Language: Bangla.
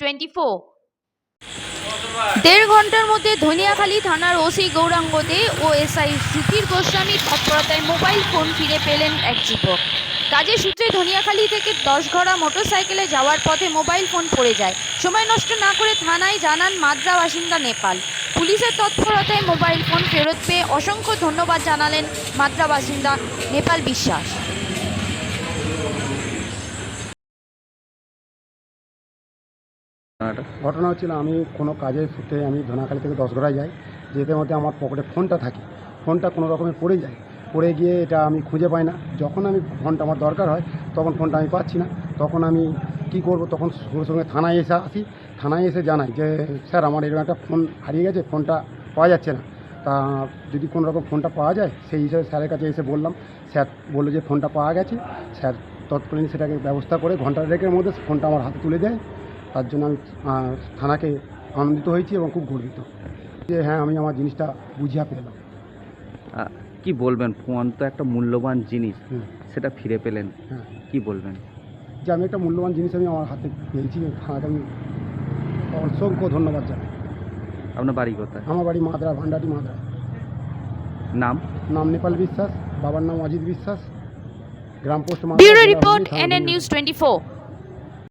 Twenty four. দেড় ঘণ্টার মধ্যে ধনিয়াখালী থানার ওসি গৌরাঙ্গ দে ও এসআই সুধীর গোস্বামীর তৎপরতায় মোবাইল ফোন ফিরে পেলেন এক যুবক। কাজের সূত্রে ধনিয়াখালী থেকে দশঘড়া মোটরসাইকেলে যাওয়ার পথে মোবাইল ফোন পড়ে যায়। সময় নষ্ট না করে থানায় জানান মাদ্রা বাসিন্দা নেপাল। পুলিশের তৎপরতায় মোবাইল ফোন ফেরত পেয়ে অসংখ্য ধন্যবাদ জানালেন মাদ্রা বাসিন্দা নেপাল বিশ্বাস। ঘটনা হচ্ছিল আমি কোনো কাজের সূত্রে আমি ধনাখালি থেকে দশগড়ায় যাই, যেতে মধ্যে আমার পকেটে ফোনটা থাকে। ফোনটা কোনো রকমে পড়ে যায়। পড়ে গিয়ে এটা আমি খুঁজে পাই না। যখন আমি ফোনটা আমার দরকার হয়, তখন ফোনটা আমি পাচ্ছি না। তখন আমি কি করব? তখন সঙ্গে সঙ্গে থানায় এসে আসি। থানায় এসে জানাই যে, স্যার, আমার এরকম একটা ফোন হারিয়ে গেছে, ফোনটা পাওয়া যাচ্ছে না। তা যদি কোনো রকম ফোনটা পাওয়া যায়, সেই হিসাবে স্যারের কাছে এসে বললাম, স্যার বলল যে, ফোনটা পাওয়া গেছে। স্যার তৎকালীন সেটাকে ব্যবস্থা করে ঘণ্টা রেখের মধ্যে ফোনটা আমার হাতে তুলে দেয়। তার জন্য আমি থানাকে আনন্দিত হয়েছি এবং খুব গর্বিত। যে হ্যাঁ আমি আমার জিনিসটা বুঝিয়া পেলাম। কি বলবেন? ফোন তো একটা মূল্যবান জিনিস। হুম, সেটা ফিরে পেলেন। হ্যাঁ। কি বলবেন? যে আমি একটা মূল্যবান জিনিস আমি আমার হাতে পেয়েছি থানাকে আমি অসংখ্য ধন্যবাদ জানাই। আপনার বাড়ি কোথায়? আমার বাড়ি মাদ্রা ভান্ডারি মাদ্রা। নাম? নাম নেপাল বিশ্বাস বাবার নাম অজিত বিশ্বাস। গ্রাম post Madra, bureau report NN news twenty four.